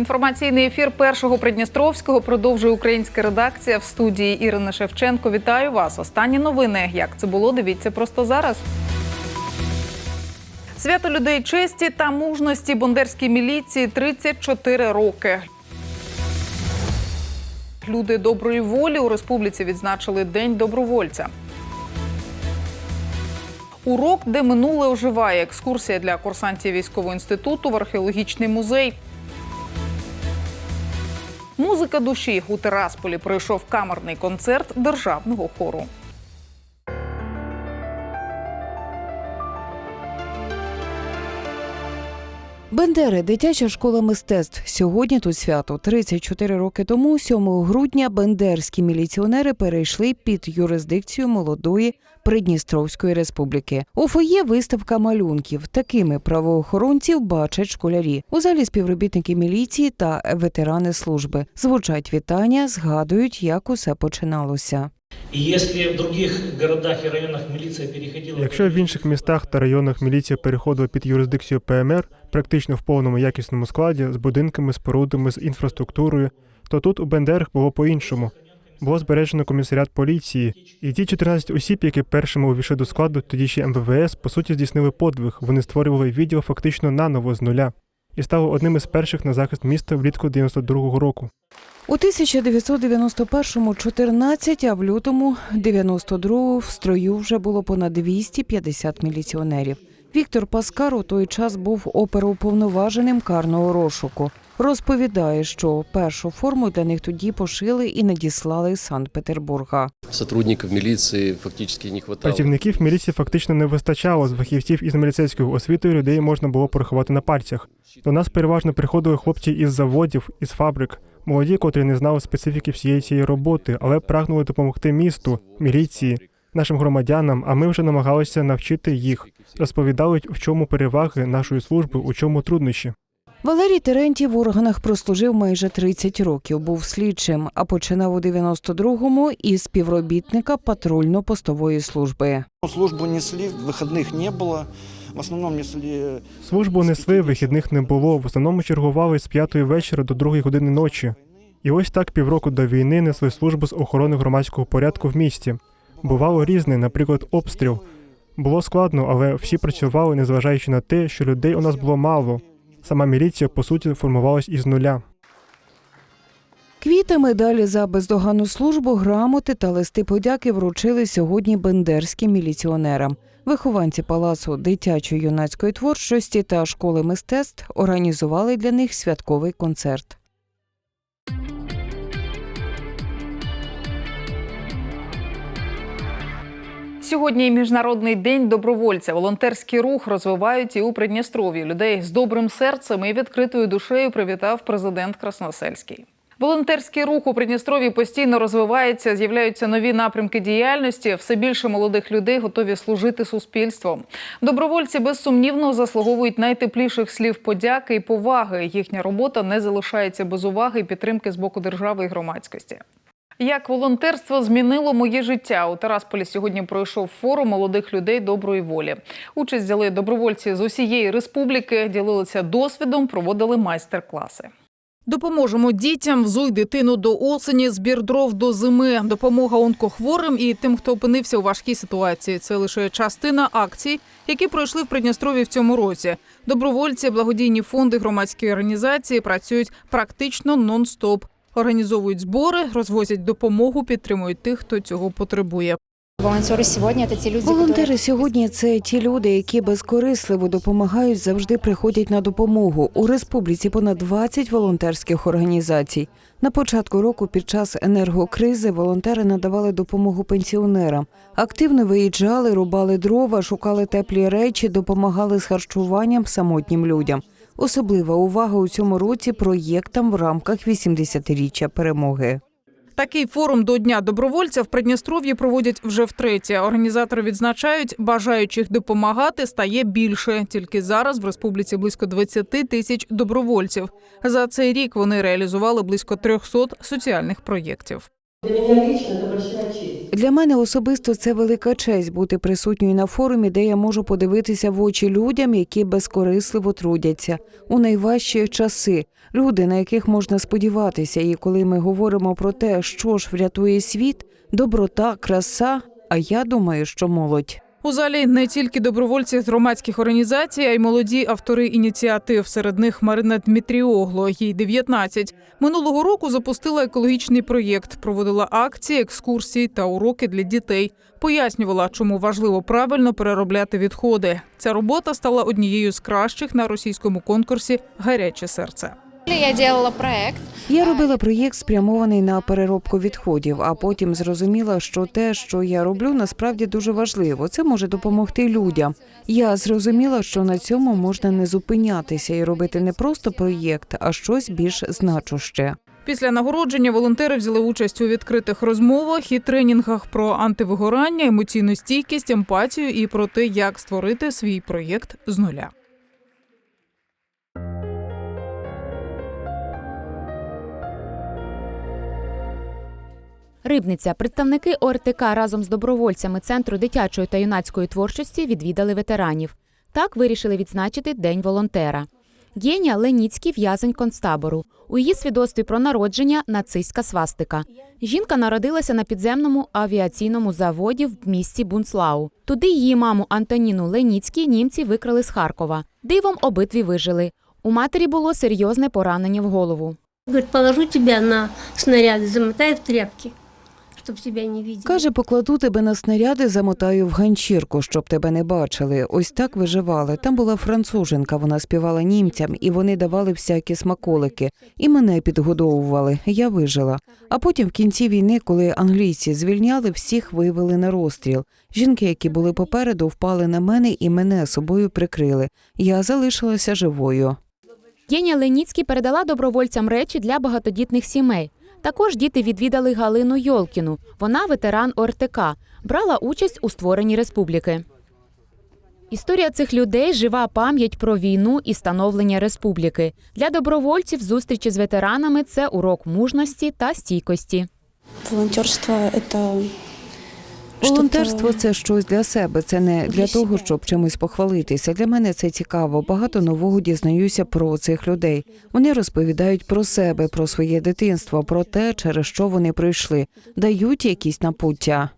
Інформаційний ефір першого Придністровського продовжує українська редакція в студії Ірина Шевченко. Вітаю вас. Останні новини. Як це було? Дивіться просто зараз. Свято людей честі та мужності бондерській міліції 34 роки. Люди доброї волі у республіці відзначили День добровольця. Урок, де минуле оживає. Екскурсія для курсантів військового інституту в археологічний музей. Музика душі у Терасполі пройшов камерний концерт державного хору. Бендери, дитяча школа мистецтв. Сьогодні тут свято. 34 роки тому, 7 грудня, бендерські міліціонери перейшли під юрисдикцію молодої Придністровської республіки. У фоє виставка малюнків. Такими правоохоронців бачать школярі. У залі співробітники міліції та ветерани служби. Звучать вітання, згадують, як усе починалося. Якщо в інших містах та районах міліція переходила під юрисдикцію ПМР, практично в повному якісному складі, з будинками, спорудами, з інфраструктурою, то тут у Бендерах було по-іншому. Було збережено комісаріат поліції, і ті 14 осіб, які першими увійшли до складу, тоді ще МВВС, по суті, здійснили подвиг. Вони створювали відділ фактично наново з нуля і стали одним із перших на захист міста влітку 92-го року. У 1991-му 14, а в лютому 92-го в строю вже було понад 250 міліціонерів. Віктор Паскар у той час був оперуповноваженим карного розшуку. Розповідає, що першу форму для них тоді пошили і надіслали з Санкт-Петербурга. Сотрудников милиции фактически не хватало. Працівників міліції фактично не вистачало з фахівців із міліцейською освітою людей можна було порахувати на пальцях. До нас переважно приходили хлопці із заводів, із фабрик, молоді, котрі не знали специфіки всієї цієї роботи, але прагнули допомогти місту, міліції, нашим громадянам. А ми вже намагалися навчити їх, розповідали, в чому переваги нашої служби, у чому труднощі. Валерій Терентів в органах прослужив майже 30 років. Був слідчим, а починав у 92-му із співробітника патрульно-постової служби. Службу несли, выходных не было. В основном несли Службу несли, вихідних не було. В основному чергували з п'ятої вечора до другої години ночі. І ось так півроку до війни несли службу з охорони громадського порядку в місті. Бувало різне, наприклад, обстріл. Було складно, але всі працювали, незважаючи на те, що людей у нас було мало. Сама міліція, по суті, формувалась із нуля. Квіти, медалі за бездоганну службу, грамоти та листи подяки вручили сьогодні бендерським міліціонерам. Вихованці палацу дитячої юнацької творчості та школи мистецтв організували для них святковий концерт. Сьогодні міжнародний день добровольця. Волонтерський рух розвивають і у Придністров'ї. Людей з добрим серцем і відкритою душею привітав президент Красносельський. Волонтерський рух у Придністров'ї постійно розвивається, з'являються нові напрямки діяльності. Все більше молодих людей готові служити суспільству. Добровольці безсумнівно заслуговують найтепліших слів подяки і поваги. Їхня робота не залишається без уваги і підтримки з боку держави і громадськості. Як волонтерство змінило моє життя у Тарасполі сьогодні пройшов форум молодих людей доброї волі. Участь взяли добровольці з усієї республіки, ділилися досвідом, проводили майстер-класи. Допоможемо дітям, взуй дитину до осені, збір дров до зими, допомога онкохворим і тим, хто опинився у важкій ситуації. Це лише частина акцій, які пройшли в Придністрові в цьому році. Добровольці, благодійні фонди, громадські організації працюють практично нон-стоп. Організовують збори, розвозять допомогу, підтримують тих, хто цього потребує. Волонтери сьогодні це ті люди, Волонтери сьогодні це ті люди, які безкорисливо допомагають, завжди приходять на допомогу. У республіці понад 20 волонтерських організацій. На початку року, під час енергокризи, волонтери надавали допомогу пенсіонерам. Активно виїжджали, рубали дрова, шукали теплі речі, допомагали з харчуванням самотнім людям. Особлива увага у цьому році проєктам в рамках 80-річчя перемоги. Такий форум до Дня добровольця в Придністров'ї проводять вже втретє. Організатори відзначають, бажаючих допомагати стає більше. Тільки зараз в республіці близько 20 тисяч добровольців. За цей рік вони реалізували близько 300 соціальних проєктів. Для мене особисто це велика честь бути присутньою на форумі, де я можу подивитися в очі людям, які безкорисливо трудяться у найважчі часи. Люди, на яких можна сподіватися. І коли ми говоримо про те, що ж врятує світ, доброта, краса. А я думаю, що молодь. У залі не тільки добровольці з громадських організацій, а й молоді автори ініціатив. Серед них Марина Дмитріогло, їй 19. Минулого року запустила екологічний проєкт, проводила акції, екскурсії та уроки для дітей. Пояснювала, чому важливо правильно переробляти відходи. Ця робота стала однією з кращих на російському конкурсі Гаряче серце. Я делала проект. Я робила проєкт, спрямований на переробку відходів, а потім зрозуміла, що те, що я роблю, насправді дуже важливо. Це може допомогти людям. Я зрозуміла, що на цьому можна не зупинятися і робити не просто проєкт, а щось більш значуще. Після нагородження волонтери взяли участь у відкритих розмовах і тренінгах про антивигорання, емоційну стійкість, емпатію і про те, як створити свій проєкт з нуля. Рибниця. Представники ОРТК разом з добровольцями Центру дитячої та юнацької творчості відвідали ветеранів. Так вирішили відзначити День волонтера. Генія Леніцький в'язень концтабору. У її свідоцтві про народження нацистська свастика. Жінка народилася на підземному авіаційному заводі в місті Бунцлау. Туди її маму Антоніну Леніцький німці викрали з Харкова. Дивом обидві вижили. У матері було серйозне поранення в голову. Говорит, положу тебя на снаряды, замотаю в тряпки, чтобы тебя не видели. Каже, покладу тебе на снаряди, замотаю в ганчірку, щоб тебе не бачили. Ось так виживали. Там була француженка, вона співала німцям, і вони давали всякі смаколики. І мене підгодовували. Я вижила. А потім, в кінці війни, коли англійці звільняли, всіх вивели на розстріл. Жінки, які були попереду, впали на мене і мене собою прикрили. Я залишилася живою. Єня Леніцький передала добровольцям речі для багатодітних сімей. Також діти відвідали Галину Йолкіну. Вона ветеран ОРТК, брала участь у створенні республіки. Історія цих людей жива пам'ять про війну і становлення республіки. Для добровольців зустрічі з ветеранами це урок мужності та стійкості. Волонтерство – это Волонтерство це щось для себе. Це не для того, щоб чимось похвалитися. Для мене це цікаво. Багато нового дізнаюся про цих людей. Вони розповідають про себе, про своє дитинство, про те, через що вони пройшли, дають якісь напуття.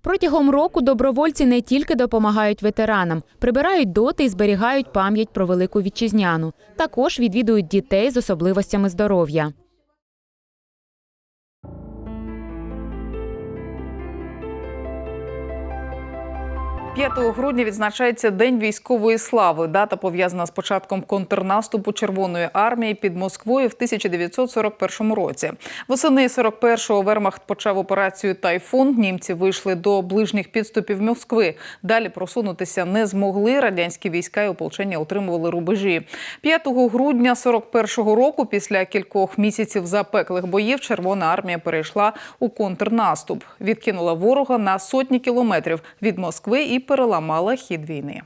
Протягом року добровольці не тільки допомагають ветеранам, прибирають доти і зберігають пам'ять про велику вітчизняну. Також відвідують дітей з особливостями здоров'я. 5 грудня відзначається День військової слави. Дата пов'язана з початком контрнаступу Червоної армії під Москвою в 1941 році. Восени 41-го Вермахт почав операцію Тайфун. Німці вийшли до ближніх підступів Москви. Далі просунутися не змогли. Радянські війська і ополчення отримували рубежі. 5 грудня 41-го року, після кількох місяців запеклих боїв, Червона армія перейшла у контрнаступ. Відкинула ворога на сотні кілометрів від Москви і переламала хід війни.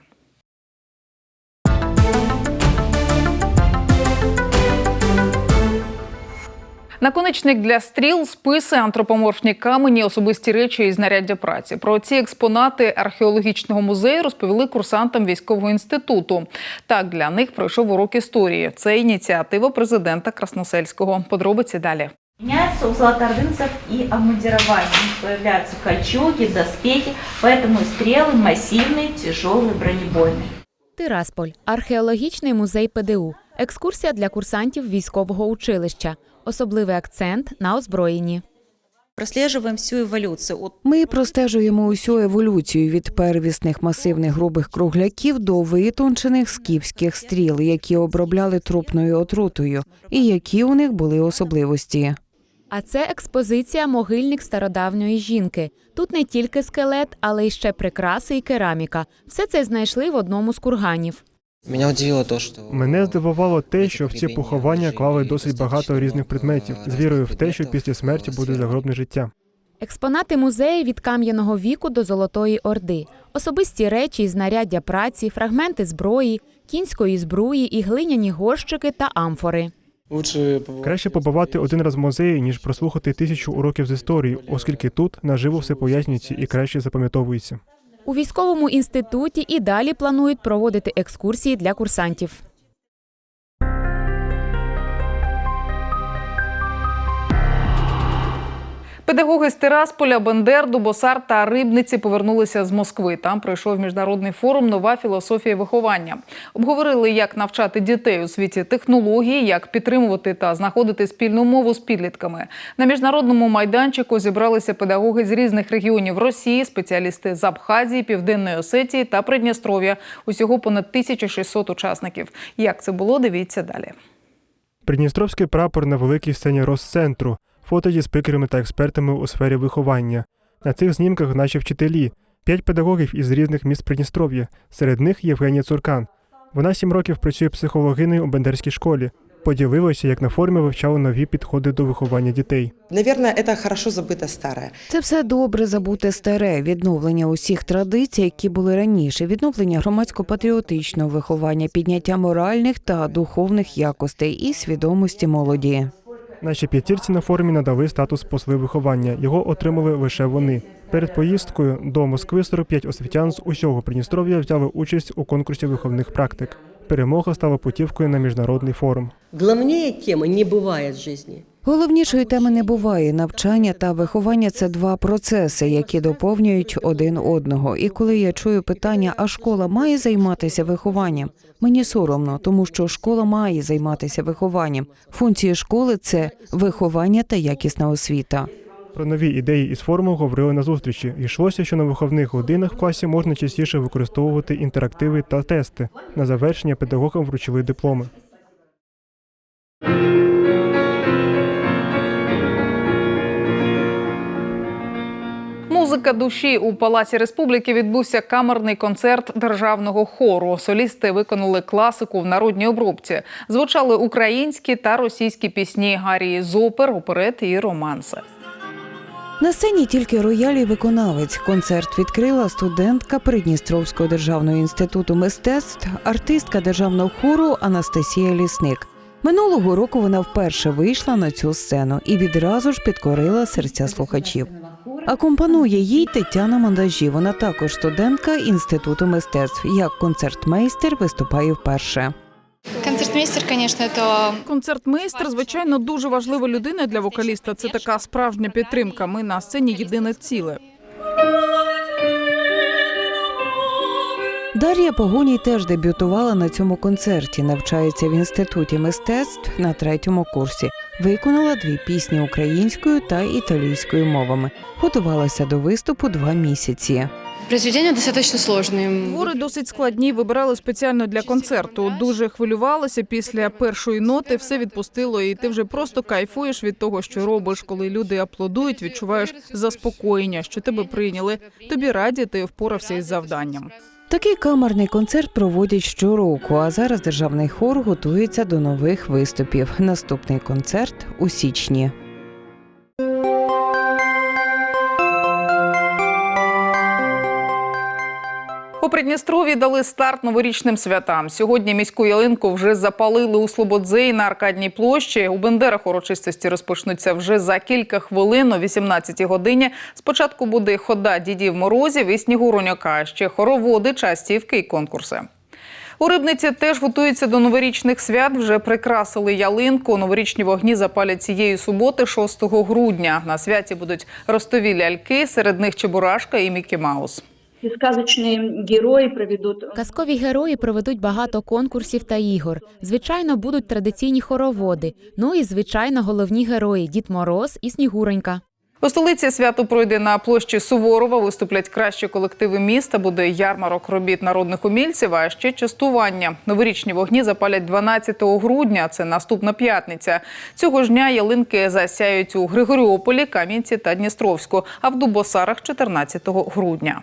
Наконечник для стріл, списи, антропоморфні камені, особисті речі і знаряддя праці. Про ці експонати археологічного музею розповіли курсантам військового інституту. Так для них пройшов урок історії. Це ініціатива президента Красносельського. Подробиці далі. Меняются у золотордынцев и обмундирование. У них появляются кольчуги, доспехи, поэтому и стрелы массивные, тяжелые, бронебойные. Тирасполь археологічний музей ПДУ. Екскурсія для курсантів військового училища. Особливий акцент на озброєнні. Прослеживаем всю эволюцию от Ми простежуємо усю еволюцію від первісних масивних грубих кругляків до витончених скіфських стріл, які обробляли трупною отрутою, і які у них були особливості. А це експозиція могильник стародавньої жінки. Тут не тільки скелет, але й ще прикраси і кераміка. Все це знайшли в одному з курганів. Мене здивувало те, що в ці поховання клали досить багато різних предметів з вірою в те, що після смерті буде загробне життя. Експонати музею від кам'яного віку до Золотої Орди, особисті речі і знаряддя праці, фрагменти зброї, кінської збруї і глиняні горщики та амфори. Лучше Краще побувати один раз в музеї, ніж прослухати тисячу уроків з історії, оскільки тут наживо все пояснюється і краще запам'ятовується. У військовому інституті і далі планують проводити екскурсії для курсантів. Педагоги з Тирасполя, Бендер, Дубосар та Рибниці повернулися з Москви. Там пройшов міжнародний форум Нова філософія виховання. Обговорили, як навчати дітей у світі технології, як підтримувати та знаходити спільну мову з підлітками. На міжнародному майданчику зібралися педагоги з різних регіонів Росії, спеціалісти з Абхазії, Південної Осетії та Придністров'я. Усього понад 1600 учасників. Як це було, дивіться далі. Придністровський прапор на великій сцені Росцентру, фото зі спікерами та експертами у сфері виховання. На цих знімках наші вчителі, п'ять педагогів із різних міст Придністров'я. Серед них Євгенія Цуркан. Вона сім років працює психологинею у Бендерській школі. Поділилася, як на форумі вивчала нові підходи до виховання дітей. Наверное, это хорошо забыто старое. Це все добре забуте старе, відновлення усіх традицій, які були раніше, відновлення громадсько-патріотичного виховання, підняття моральних та духовних якостей і свідомості молоді. Наші п'ятірці на форумі надали статус посли виховання. Його отримали лише вони. Перед поїздкою до Москви 45 освітян з усього Придністров'я взяли участь у конкурсі виховних практик. Перемога стала путівкою на міжнародний форум. Головна тема не буває в жизни. Головнішої теми не буває. Навчання та виховання це два процеси, які доповнюють один одного. І коли я чую питання, а школа має займатися вихованням, мені соромно, тому що школа має займатися вихованням. Функції школи це виховання та якісна освіта. Про нові ідеї із форуму говорили на зустрічі. Йшлося, що на виховних годинах в класі можна частіше використовувати інтерактиви та тести. На завершення педагогам вручили дипломи. Музика душі у Палаці Республіки відбувся камерний концерт державного хору. Солісти виконали класику в народній обробці. Звучали українські та російські пісні арії з опер, оперет і романси. На сцені тільки рояль і виконавець. Концерт відкрила студентка Придністровського державного інституту мистецтв, артистка державного хору Анастасія Лісник. Минулого року вона вперше вийшла на цю сцену і відразу ж підкорила серця слухачів. Акомпанує їй Тетяна Мандажі. Вона також студентка інституту мистецтв. Як концертмейстер виступає вперше. Концертмейстер, конечно, это Концертмейстер, звичайно, дуже важлива людина для вокаліста. Це така справжня підтримка. Ми на сцені єдине ціле. Дар'я Погоній теж дебютувала на цьому концерті. Навчається в інституті мистецтв на третьому курсі. Виконала дві пісні українською та італійською мовами. Готувалася до виступу два місяці. произведение достаточно сложное. Твори досить складні. Вибирали спеціально для концерту. Дуже хвилювалися після першої ноти. Все відпустило, і ти вже просто кайфуєш від того, що робиш. Коли люди аплодують, відчуваєш заспокоєння, що тебе прийняли. Тобі раді, ти впорався із завданням. Такий камерний концерт проводять щороку. А зараз державний хор готується до нових виступів. Наступний концерт у січні. У Придністрові дали старт новорічним святам. Сьогодні міську ялинку вже запалили у Слободзеї на Аркадній площі. У Бендерах урочистості розпочнуться вже за кілька хвилин о 18-й годині. Спочатку буде хода дідів морозів і снігуроньока, ще хороводи, частівки і конкурси. У Рибниці теж готуються до новорічних свят. Вже прикрасили ялинку. Новорічні вогні запалять цієї суботи, 6 грудня. На святі будуть ростові ляльки, серед них Чебурашка і Мікі Маус. Сказочные герои проведут Казкові герої проведуть багато конкурсів та ігор. Звичайно, будуть традиційні хороводи. Ну і звичайно, головні герої Дід Мороз і Снігуронька. У столиці свято пройде на площі Суворова. Виступлять кращі колективи міста. Буде ярмарок робіт народних умільців, а ще частування. Новорічні вогні запалять 12 грудня. Це наступна п'ятниця. Цього ж дня ялинки засяють у Григоріополі, Кам'янці та Дністровську, а в Дубосарах 14 грудня.